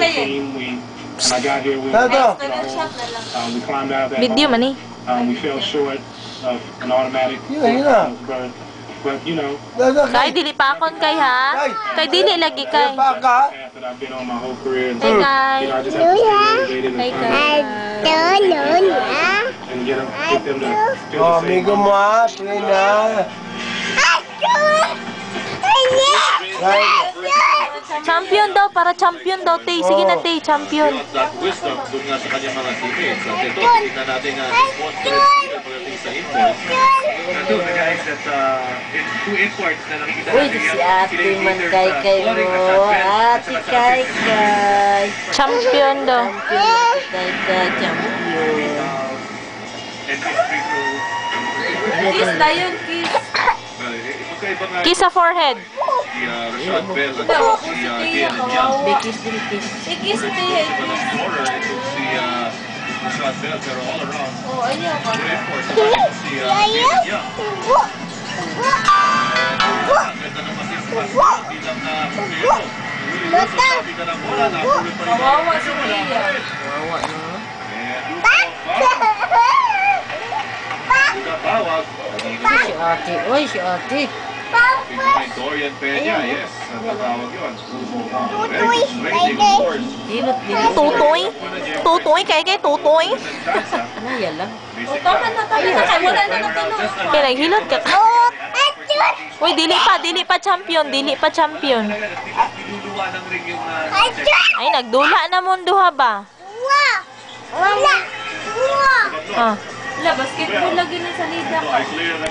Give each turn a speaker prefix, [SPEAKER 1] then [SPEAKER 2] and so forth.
[SPEAKER 1] We, when I got here, we,
[SPEAKER 2] Tato.
[SPEAKER 1] uh, we climbed out of that
[SPEAKER 3] Video man eh.
[SPEAKER 1] Um, we fell short of an automatic
[SPEAKER 2] Yun, yun na.
[SPEAKER 1] but, but you know.
[SPEAKER 3] Kay dili pa akon kay ha. Kay dili lagi kay.
[SPEAKER 2] Pa ka?
[SPEAKER 1] path that I've been on my whole career. And,
[SPEAKER 3] Hey
[SPEAKER 1] you
[SPEAKER 3] guys.
[SPEAKER 1] know, I just have to stay motivated
[SPEAKER 3] Hey
[SPEAKER 1] and, find, and get them, get them to feel
[SPEAKER 2] Oh, amigo mo ha. Play na. Right.
[SPEAKER 3] Champion daw para champion daw tay. Sige na tay, champion.
[SPEAKER 4] At that wisdom doon nga sa kanyang mga teammates. At ito, tingnan natin nga sponsor pagdating sa imports. Ito, the guys that uh, two imports na nakikita
[SPEAKER 5] Uy,
[SPEAKER 4] natin
[SPEAKER 5] si
[SPEAKER 4] yan.
[SPEAKER 5] ate
[SPEAKER 4] Sila yung
[SPEAKER 5] man
[SPEAKER 4] leaders
[SPEAKER 5] kay mo. Ate kay kay.
[SPEAKER 3] Champion daw.
[SPEAKER 5] Champion, kay kay, champion.
[SPEAKER 6] Kiss na yun, kiss.
[SPEAKER 3] Kiss sa forehead.
[SPEAKER 4] Uh, Galen Young.
[SPEAKER 5] Bikis din kiss.
[SPEAKER 6] I-kiss mo
[SPEAKER 4] uh, Rashad Bell, pero all around,
[SPEAKER 6] Oh, ayaw ka.
[SPEAKER 4] two imports. Ito si uh, Galen Young. Ang ganda ng assist pass niya bilang na Pumelo. Really was ang sabi ka ng bola, napulot pa rin.
[SPEAKER 6] Kawawa si Tia.
[SPEAKER 5] Wawa no.
[SPEAKER 4] And foul. Nakatawag.
[SPEAKER 5] Si ate. Uy, si ate.
[SPEAKER 4] Behind Dorian Peña, yes. Yun. Of course.
[SPEAKER 5] Hilot din.
[SPEAKER 3] Tutoy. Tutoy kay kay tutoy.
[SPEAKER 5] Ano yan lang?
[SPEAKER 6] Tama na. Kaya wala na natanong.
[SPEAKER 3] Kay naghilot ka. Uy, dili pa, dili pa champion, dili pa champion.
[SPEAKER 4] Uh,
[SPEAKER 3] Ay, nagdula na mo duha ba? Ah.
[SPEAKER 6] Wala, basketball lagi na sa lida
[SPEAKER 4] clear